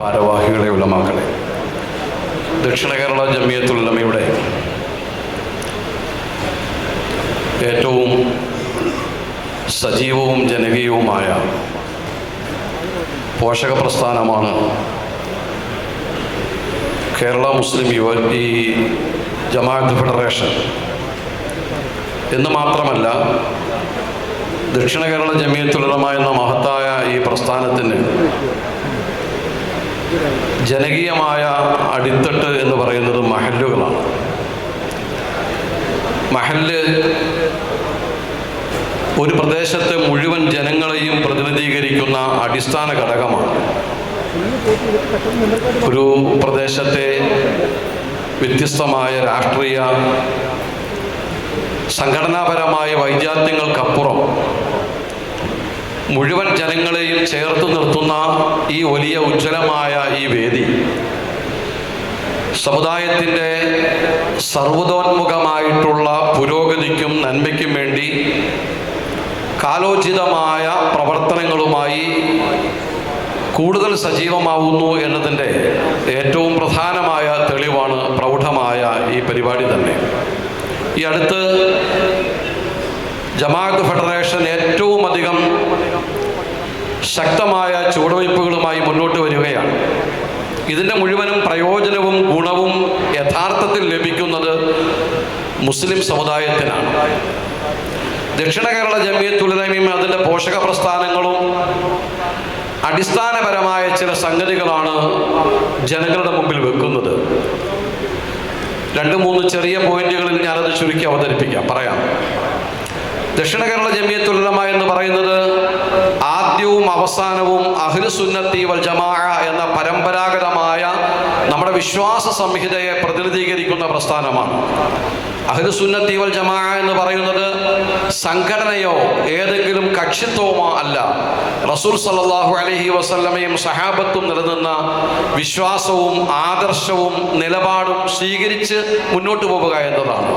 ഭാരവാഹികളെ ഉലമാക്കളെ. ദക്ഷിണ കേരള ജമിയത്തുലമയുടെ ഏറ്റവും സജീവവും ജനകീയവുമായ പോഷക പ്രസ്ഥാനമാണ് കേരള മുസ്ലിം യുവ ഈ ജമാഅത്ത് ഫെഡറേഷൻ. എന്ന് മാത്രമല്ല ദക്ഷിണ കേരള ജമിയത്തുലമ എന്ന മഹത്തായ ഈ പ്രസ്ഥാനത്തിന് ജനകീയമായ അടിത്തട്ട് എന്ന് പറയുന്നത് മഹല്ലുകളാണ്. മഹല്ല് ഒരു പ്രദേശത്തെ മുഴുവൻ ജനങ്ങളെയും പ്രതിനിധീകരിക്കുന്ന അടിസ്ഥാന ഘടകമാണ്. ഒരു പ്രദേശത്തെ വ്യത്യസ്തമായ രാഷ്ട്രീയ സംഘടനാപരമായ വൈജാത്യങ്ങൾക്കപ്പുറം മുഴുവൻ ജനങ്ങളെയും ചേർത്ത് നിർത്തുന്ന ഈ വലിയ ഉജ്ജ്വലമായ ഈ വേദി സമുദായത്തിന്റെ സർവതോന്മുഖമായിട്ടുള്ള പുരോഗതിക്കും നന്മയ്ക്കും വേണ്ടി കാലോചിതമായ പ്രവർത്തനങ്ങളുമായി കൂടുതൽ സജീവമാവുന്നു എന്നതിന്റെ ഏറ്റവും പ്രധാനമായ തെളിവാണ് പ്രൗഢമായ ഈ പരിപാടി തന്നെ. ഈ അടുത്ത് ജമാഅത്ത് ഫെഡറേഷൻ ഏറ്റവും അധികം ശക്തമായ ചുവടുവയ്പ്പുകളുമായി മുന്നോട്ട് വരികയാണ്. ഇതിന്റെ മുഴുവനും പ്രയോജനവും ഗുണവും യഥാർത്ഥത്തിൽ ലഭിക്കുന്നത് മുസ്ലിം സമുദായത്തിനാണ്. ദക്ഷിണ കേരള ജമിയത്തുലമയും അതിന്റെ പോഷക പ്രസ്ഥാനങ്ങളും അടിസ്ഥാനപരമായ ചില സംഗതികളാണ് ജനങ്ങളുടെ മുമ്പിൽ വെക്കുന്നത്. രണ്ട് മൂന്ന് ചെറിയ പോയിന്റുകളിൽ ഞാനത് ചുരുക്കി അവതരിപ്പിക്കാം പറയാം. ദക്ഷിണ കേരള ജമിയത്തുലമ എന്ന് പറയുന്നത് ആദ്യവും അവസാനവും അഹ്ലുസുന്നത്തി വൽ ജമാ എന്ന പരമ്പരാഗതമായ നമ്മുടെ വിശ്വാസ സംഹിതയെ പ്രതിനിധീകരിക്കുന്ന പ്രസ്ഥാനമാണ്. അഹ്ലുസുന്നത്തി വൽ ജമാ എന്ന് പറയുന്നത് സംഘടനയോ ഏതെങ്കിലും കക്ഷിത്വമോ അല്ല. റസൂൽ സല്ലല്ലാഹു അലഹി വസല്ലമയും സഹാബത്തും നിലനിന്ന വിശ്വാസവും ആദർശവും നിലപാടും സ്വീകരിച്ച് മുന്നോട്ട് പോവുക എന്നതാണ്.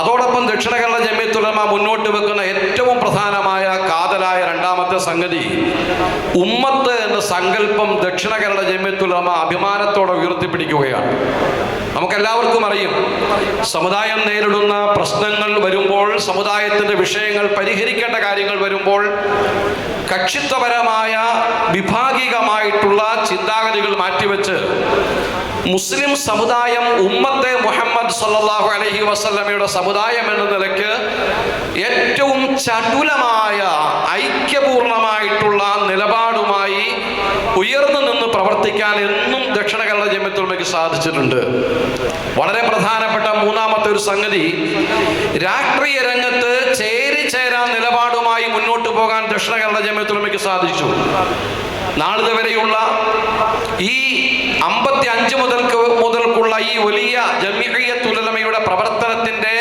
അതോടൊപ്പം ദക്ഷിണ കേരള മുന്നോട്ട് വെക്കുന്ന ഏറ്റവും പ്രധാനമായ കാതലായ രണ്ടാമത്തെ സംഗതി ഉമ്മത്ത് എന്ന സങ്കല്പം ദക്ഷിണ കേരള ജമ്യത്തുലമ അഭിമാനത്തോടെ ഉയർത്തിപ്പിടിക്കുകയാണ്. നമുക്കെല്ലാവർക്കും അറിയും സമുദായം നേരിടുന്ന പ്രശ്നങ്ങൾ വരുമ്പോൾ സമുദായത്തിന്റെ വിഷയങ്ങൾ പരിഹരിക്കേണ്ട കാര്യങ്ങൾ വരുമ്പോൾ കക്ഷിത്വപരമായ വിഭാഗികമായിട്ടുള്ള ചിന്താഗതികൾ മാറ്റിവെച്ച് മുസ്ലിം സമുദായം ഉമ്മത്തെ മുഹമ്മദ് സല്ലാഹു അലഹി വസ്ലമയുടെ സമുദായം എന്ന നിലയ്ക്ക് ഏറ്റവും ചടുലമായ ഐക്യപൂർണമായിട്ടുള്ള നിലപാടുമായി ഉയർന്നു നിന്ന് പ്രവർത്തിക്കാൻ എന്നും ദക്ഷിണ കേരള ജമ്യത്തുൽമയ്ക്ക് സാധിച്ചിട്ടുണ്ട്. വളരെ പ്രധാനപ്പെട്ട മൂന്നാമത്തെ ഒരു സംഗതി രാഷ്ട്രീയ രംഗത്ത് മുന്നോട്ട് പോകാൻ ദക്ഷിണ കേരള ജമയത്തുലമയ്ക്ക് സാധിച്ചു. നാളിത് വരെയുള്ള ഈ അമ്പത്തി അഞ്ച് മുതൽക്ക് മുതൽക്കുള്ള ഈ വലിയ ജമിയത്തുലമയുടെ പ്രവർത്തനത്തിന്റെ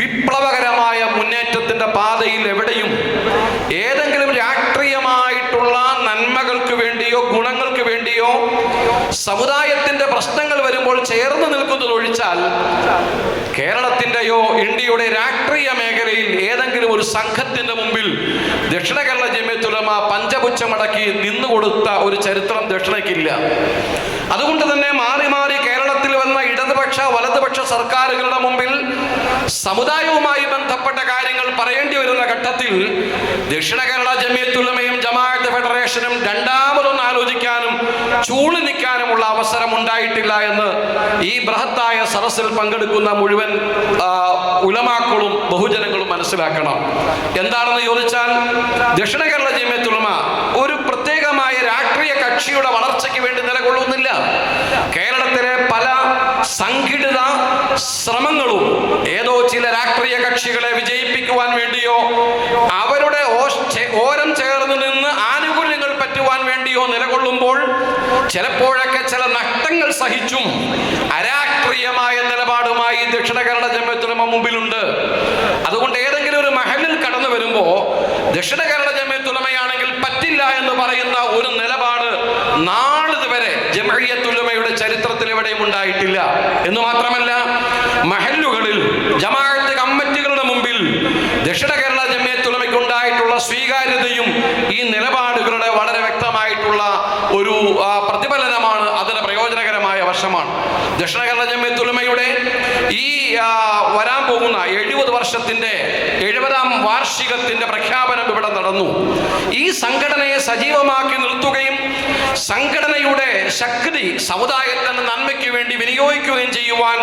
വിപ്ലവകരമായ മുന്നേറ്റത്തിന്റെ പാതയിൽ എവിടെയും ഏതെങ്കിലും രാഷ്ട്രീയമായിട്ടുള്ള നന്മകൾക്ക് വേണ്ടിയോ ഗുണങ്ങൾക്ക് വേണ്ടിയോ സമുദായത്തിന്റെ പ്രശ്നങ്ങൾ വരുമ്പോൾ ചേർന്ന് നിൽക്കുന്നത് ഒഴിച്ചാൽ കേരളത്തിന്റെയോ ഇന്ത്യയുടെ രാഷ്ട്രീയ ഒരു സംഘത്തിന്റെ മുമ്പിൽ ദക്ഷിണ കേരള ജമ്യത്തുലമ പഞ്ചപുച്ഛമടക്കി നിന്നുകൊടുത്ത ഒരു ചരിത്രം ദക്ഷിണയ്ക്കില്ല. അതുകൊണ്ട് തന്നെ മാറി മാറി കേരളത്തിൽ വന്ന ഇടതുപക്ഷ വലതുപക്ഷ സർക്കാരുകളുടെ മുമ്പിൽ സമുദായവുമായി ബന്ധപ്പെട്ട കാര്യങ്ങൾ പറയേണ്ടി വരുന്ന ഘട്ടത്തിൽ ദക്ഷിണ കേരള ജമിയത്തുലമയും ജമാഅത്ത് ഫെഡറേഷനും രണ്ടാമതൊന്ന് ആലോചിക്കാനും ചൂളി നിൽക്കാനുമുള്ള അവസരം ഉണ്ടായിട്ടില്ല എന്ന് ഈ ബൃഹത്തായ സദസ്സിൽ പങ്കെടുക്കുന്ന മുഴുവൻ ഉലമാക്കളും ബഹുജനങ്ങളും മനസ്സിലാക്കണം. എന്താണെന്ന് ചോദിച്ചാൽ ദക്ഷിണ കേരള ജമിയത്തുലമ ഒരു പ്രത്യേകമായ രാഷ്ട്രീയ കക്ഷിയുടെ വളർച്ചയ്ക്ക് വേണ്ടി നിലകൊള്ളുന്നില്ല. സംഘടിത ശ്രമങ്ങളും ഏതോ ചില രാഷ്ട്രീയ കക്ഷികളെ വിജയിപ്പിക്കുവാൻ വേണ്ടിയോ അവരുടെ ഓരം ചേർന്ന് നിന്ന് ആനുകൂല്യങ്ങൾ പറ്റുവാൻ വേണ്ടിയോ നിലകൊള്ളുമ്പോൾ ചിലപ്പോഴൊക്കെ ചില നഷ്ടങ്ങൾ സഹിച്ചും അരാഷ്ട്രീയമായ നിലപാടുമായി ദക്ഷിണ കേരള ജമ്യത്തുലമ മുമ്പിലുണ്ട്. അതുകൊണ്ട് ഏതെങ്കിലും ഒരു മഹലിൽ കടന്നു വരുമ്പോൾ ദക്ഷിണ കേരള ജമ്യത്തുലമയാണെങ്കിൽ പറ്റില്ല എന്ന് പറയുന്ന ഒരു നിലപാട് നാളിതുവരെ ചരിത്രത്തിൽ എവിടെയും ഉണ്ടായിട്ടില്ല. എന്ന് മാത്രമല്ല മഹല്ലുകളിൽ ജമാഅത്ത് കമ്മിറ്റികളുടെ മുമ്പിൽ ദക്ഷിണ കേരള ജമ്മിയത്തുലമയ്ക്കുണ്ടായിട്ടുള്ള സ്വീകാര്യതയും ഈ നിലപാടുകളുടെ വളരെ വ്യക്തമായിട്ടുള്ള ഒരു പ്രതിഫലനമാണ് അതിന് പ്രയോജനകരമായ വശമാണ്. ദക്ഷിണ കേരള ജമ്മിയത്തുലമയുടെ വരാൻ പോകുന്ന എഴുപത് വർഷത്തിന്റെ എഴുപതാം വാർഷികത്തിന്റെ പ്രഖ്യാപനം ഇവിടെ നടന്നു. ഈ സംഘടനയെ സജീവമാക്കി നിർത്തുകയും സംഘടനയുടെ ശക്തി സമുദായത്തിന്റെ നന്മയ്ക്ക് വേണ്ടി വിനിയോഗിക്കുകയും ചെയ്യുവാൻ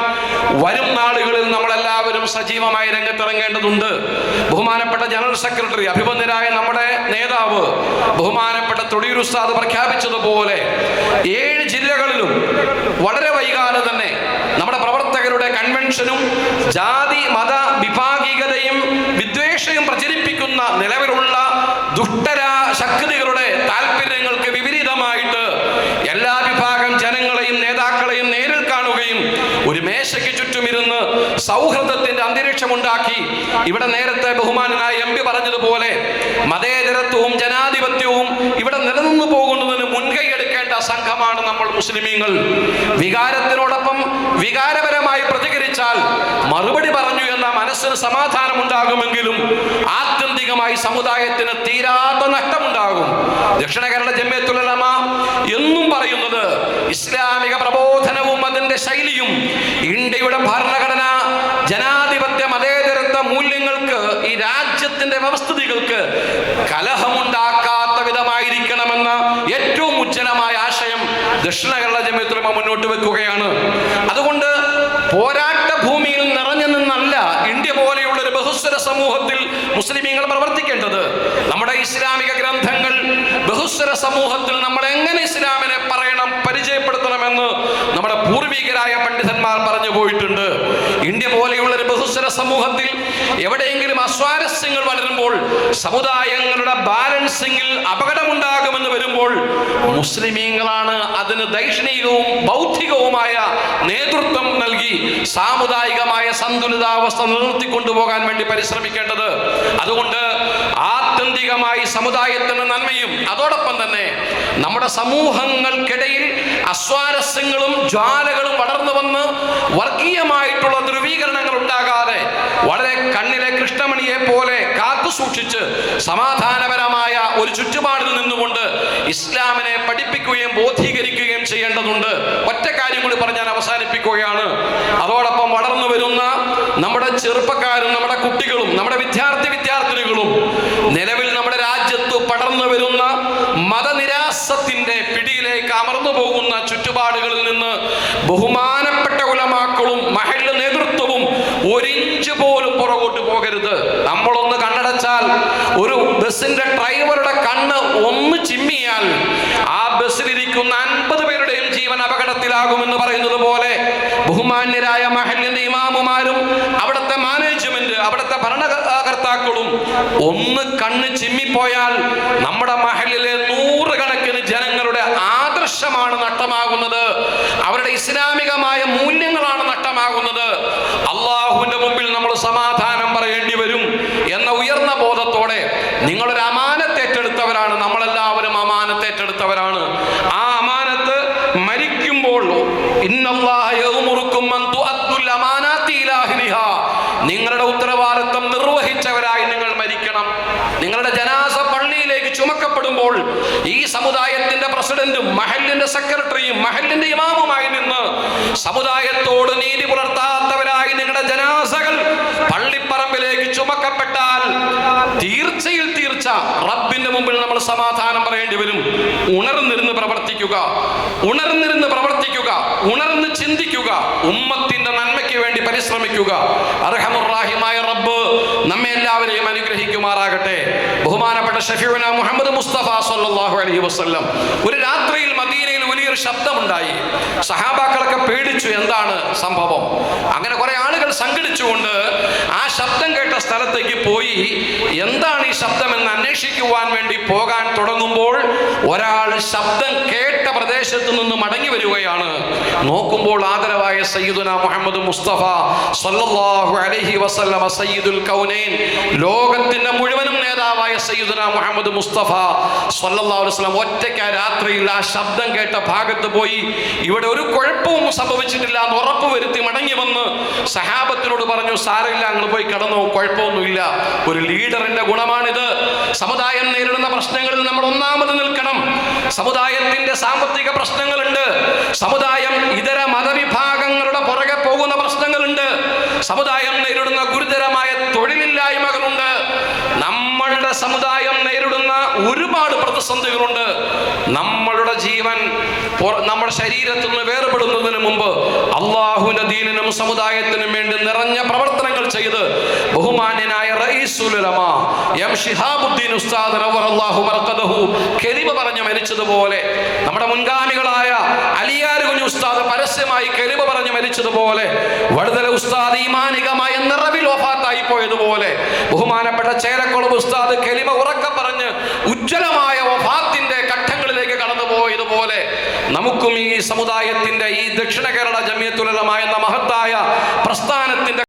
വരും നാളുകളിൽ നമ്മളെല്ലാവരും സജീവമായി രംഗത്തിറങ്ങേണ്ടതുണ്ട്. ബഹുമാനപ്പെട്ട ജനറൽ സെക്രട്ടറി അഭിബന്ധരായ നമ്മുടെ നേതാവ് ബഹുമാനപ്പെട്ട തൊടിയൂർ ഉസ്താദ് പ്രഖ്യാപിച്ചതുപോലെ ഏഴ് ജില്ലകളിലും വളരെ വൈകാതെ തന്നെ കൺവെൻഷനും ജാതി മത വിഭാഗികതയും വിദ്വേഷയും പ്രചരിപ്പിക്കുന്ന നിലവിലുള്ള ദുഷ്ടരാ ശക്തികളുടെ താല്പര്യങ്ങൾക്ക് സൗഹൃദത്തിന്റെ അന്തരീക്ഷമുണ്ടാക്കി. ഇവിടെ നേരത്തെ ബഹുമാനായ എം പി പറഞ്ഞതുപോലെ മതേതരത്വവും ജനാധിപത്യവും ഇവിടെ നിലനിന്നു പോകുന്നതിന് മുൻകൈ എടുക്കേണ്ട സംഘമാണ് നമ്മൾ മുസ്ലിമീങ്ങൾ. വികാരത്തിനോടൊപ്പം വികാരപരമായി പ്രതികരിച്ചാൽ മറുപടി പറഞ്ഞു എന്ന മനസ്സിന് സമാധാനം ഉണ്ടാകുമെങ്കിലും ആത്യന്തികമായി സമുദായത്തിന് തീരാത്ത നഷ്ടമുണ്ടാകും. ദക്ഷിണ കേരള ജമ്യത്തുലമ എന്നും പറയുന്നത് ഇസ്ലാമിക പ്രബോധനവും അതിന്റെ ശൈലിയും ഇന്ത്യയുടെ ഭരണഘടന ജനാധിപത്യ മതേതരത്വ മൂല്യങ്ങൾക്ക് ഈ രാജ്യത്തിന്റെ വ്യവസ്ഥിതികൾക്ക് കലഹമുണ്ടാക്കാത്ത വിധമായിരിക്കണമെന്ന ഏറ്റവും ഉജ്ജ്വലമായ ആശയം ദക്ഷിണ കേരള ജമ്യത്തുലമ മുന്നോട്ട് വെക്കുകയാണ്. അതുകൊണ്ട് പോരാട്ട ഭൂമിയിൽ നിറഞ്ഞു നിന്നല്ല ഇന്ത്യ പോലെയുള്ള ഒരു ബഹുസ്വര സമൂഹത്തിൽ മുസ്ലിമീങ്ങൾ പ്രവർത്തിക്കേണ്ടത്. നമ്മുടെ ഇസ്ലാമിക ഗ്രന്ഥങ്ങൾ ബഹുസ്വര സമൂഹത്തിൽ നമ്മൾ എങ്ങനെ ഇസ്ലാമിനെ പറയണം പരിചയപ്പെടുത്തണമെന്ന് പൂർവികരായ പണ്ഡിതന്മാർ പറഞ്ഞു പോയിട്ടുണ്ട്. ഇന്ത്യ പോലെയുള്ള ഒരു ബഹുസ്വര സമൂഹത്തിൽ എവിടെയെങ്കിലും അസ്വാരസ്യങ്ങൾ വളരുമ്പോൾ സമുദായങ്ങളുടെ ബാലൻസിങ്ങിൽ അപകടമുണ്ടാകുമെന്ന് വരുമ്പോൾ മുസ്ലിമീങ്ങളാണ് അതിന് ദൈക്ഷണികവും ബൗദ്ധികവുമായ നേതൃത്വം നൽകി സാമുദായികമായ സന്തുലിതാവസ്ഥ നിലനിർത്തിക്കൊണ്ടുപോകാൻ വേണ്ടി പരിശ്രമിക്കേണ്ടത്. അതുകൊണ്ട് ആത്യന്തികമായി സമുദായത്തിന് നന്മയും അതോടൊപ്പം തന്നെ നമ്മുടെ സമൂഹങ്ങൾക്കിടയിൽ അസ്വാരസ്യങ്ങളും ജ്വാലകളും വളർന്നു വന്ന് വർഗീയമായിട്ടുള്ള ധ്രുവീകരണങ്ങൾ ഉണ്ടാകാതെ വളരെ കണ്ണിലെ കൃഷ്ണമണിയെ പോലെ കാത്തു സൂക്ഷിച്ച് സമാധാനപരമായ ഒരു ചുറ്റുപാടിൽ നിന്നുകൊണ്ട് ഇസ്ലാമിനെ പഠിപ്പിക്കുകയും ബോധീകരിക്കുകയും ചെയ്യേണ്ടതുണ്ട്. ഒറ്റ കാര്യം കൂടി പറഞ്ഞ് ഞാൻ അവസാനിപ്പിക്കുകയാണ്. അതോടൊപ്പം വളർന്നു വരുന്ന നമ്മുടെ ചെറുപ്പക്കാരും നമ്മുടെ കുട്ടികളും നമ്മുടെ വിദ്യാർത്ഥി വിദ്യാർത്ഥിനികളും ബഹുമാനപ്പെട്ട ഉലമാക്കളും മഹല്ല നേതൃത്വവും ഒരിഞ്ച് പോലും പുറകോട്ട് പോകരുത്. നമ്മളൊന്ന് കണ്ണടച്ചാൽ ഒരു ബസ്സിന്റെ ഡ്രൈവറുടെ കണ്ണ് ഒന്ന് ചിമ്മിയാൽ ആ ബസ്സിലിരിക്കുന്ന അൻപത് പേരുടെയും ജീവൻ അപകടത്തിലാകുമെന്ന് പറയുന്നത് പോലെ ബഹുമാന്യരായ മഹലിന്റെ ഇമാമുമാരും അവിടുത്തെ മാനേജ്മെന്റ് അവിടുത്തെ ഭരണകർത്താക്കളും ഒന്ന് കണ്ണ് ചിമ്മിപ്പോയാൽ നമ്മുടെ മഹലിലെ നൂറുകണക്കിന് ജനങ്ങളുടെ ആദർശമാണ് നഷ്ടമാകുന്നത് അവരുടെ ഇസ്ലാമികമായ മൂല്യങ്ങളാണ് നഷ്ടമാകുന്നത് അള്ളാഹുവിന്റെ മുമ്പിൽ നമ്മൾ സമാധാനം പറയേണ്ടി വരും എന്ന ഉയർന്ന ബോധത്തോടെ നിങ്ങളൊരു അമാനത്തേറ്റെടുത്തവരാണ് നമ്മളെല്ലാവരും അമാനത്തേറ്റെടുത്തവരാണ് ആ അമാനത്ത് മരിക്കുമ്പോൾ നിങ്ങളുടെ ഉത്തരവാദിത്വം നിർവഹിച്ചവരായി നിങ്ങൾ മരിക്കണം. നിങ്ങളുടെ ജനാസ പള്ളിയിലേക്ക് ചുമക്കപ്പെടുമ്പോൾ ഈ സമുദായത്തിന്റെ പ്രസിഡന്റും മഹലിന്റെ സെക്രട്ടറിയും മഹലിന്റെ ഇമാമുമായി നിന്ന് സമുദായത്തോട് നീതി പുലർത്താത്തവരായി നിങ്ങളുടെ ജനാസകൾ പള്ളിപ്പറമ്പിലേക്ക് ചുമക്കപ്പെട്ടാൽ തീർച്ചയിൽ തീർച്ച റബ്ബിന്റെ മുമ്പിൽ നമ്മൾ സമാധാനം പറയേണ്ടി വരും. ഉണർന്നിരുന്ന് പ്രവർത്തിക്കുക. ഉണർന്നിരുന്ന് പ്രവർത്തിക്കുക. ഉണർന്ന് ചിന്തിക്കുക. ഉമ്മത്തിന്റെ നന്മയ്ക്ക് വേണ്ടി പരിശ്രമിക്കുക. അർഹമുറാഹിമായ റബ്ബ് നമ്മെ എല്ലാവരെയും അനുഗ്രഹിക്കുമാറാകട്ടെ. ബഹുമാനപ്പെട്ട ഷഫീന മുഹമ്മദ് മുസ്തഫ സല്ലല്ലാഹു അലൈഹി വസല്ലം. ഒരു രാത്രിയിൽ മദീനയിൽ വലിയൊരു ശബ്ദമുണ്ടായി. സഹാബാക്കളൊക്കെ പേടിച്ചു എന്താണ് സംഭവം? അങ്ങനെ കുറെ ആളുകൾ സംഘടിച്ചുകൊണ്ട് ആ ശബ്ദം കേട്ട സ്ഥലത്തേക്ക് പോയി. എന്താണ് ഈ ശബ്ദം എന്ന് അന്വേഷിക്കുവാൻ വേണ്ടി പോകാൻ തുടങ്ങുമ്പോൾ ഒരാൾ ശബ്ദം കേട്ട പ്രദേശത്ത് നിന്ന് മടങ്ങി വരികയാണ്. നോക്കുമ്പോൾ ആദരവായ സയ്യിദുന മുഹമ്മദ് മുസ്തഫ സല്ലല്ലാഹു അലൈഹി വസല്ലമ സയ്യിദുൽ കൗനൈൻ. ലോകത്തിന്റെ മുഴുവനും നേതാവായ മുഹമ്മദ് മുസ്തഫ സല്ലല്ലാഹു അലൈഹി വസല്ലം ഒറ്റയ്ക്ക് ആ രാത്രിയിൽ ആ ശബ്ദം കേട്ട ഭാഗത്ത് പോയി. ഇവിടെ ഒരു കുഴപ്പവും സംഭവിച്ചിട്ടില്ല എന്ന് ഉറപ്പ് വരുത്തി മടങ്ങി വന്ന് സഹാബത്തിനോട് പറഞ്ഞു സാരമില്ല അങ്ങ് പോയി കടന്നു കുഴപ്പമൊന്നുമില്ല. ഒരു ലീഡറിന്റെ ഗുണമാണിത്. സമുദായം നേരിടുന്ന പ്രശ്നങ്ങളിൽ നമ്മൾ ഒന്നാമത് നിൽക്കണം. സമുദായത്തിന്റെ സാമ്പത്തിക പ്രശ്നങ്ങളുണ്ട്. സമുദായം ഇതര മതവിഭാഗങ്ങളുടെ പുറകെ പോകുന്ന പ്രശ്നങ്ങളുണ്ട്. സമുദായം നേരിടുന്ന മത ഒരുപാട് പ്രതിസന്ധികളുണ്ട്. നമ്മളുടെ ജീവൻ നമ്മുടെ ശരീരത്തിൽ നിന്ന് വേർപെടുന്നതിന് മുമ്പ് അള്ളാഹുവിന്റെ ദീനിനും സമുദായത്തിനും വേണ്ടി നിറഞ്ഞ പ്രവർത്തനങ്ങൾ ചെയ്ത് ബഹുമാന്യനായ എം ഉസ്താദ് പറഞ്ഞു മരിച്ചതുപോലെ നമ്മുടെ മുൻഗാമികളായ അലിയാർ കുഞ്ഞു ഉസ്താദ് പരസ്യമായി കെലിമ പറഞ്ഞു മരിച്ചതുപോലെ വടുതല ഉസ്താദ് ഈമാനിക ബഹുമാനപ്പെട്ട ചേരക്കുളം ഉസ്താദ് കെലിമ ഉറക്കം പറഞ്ഞ് ഉജ്ജ്വലമായ വഫാത്തിന്റെ ഘട്ടങ്ങളിലേക്ക് കടന്നുപോയതുപോലെ നമുക്കും ഈ സമുദായത്തിന്റെ ഈ ദക്ഷിണ കേരള ജമിയത്തുലമായ എന്ന മഹത്തായ പ്രസ്ഥാനത്തിന്റെ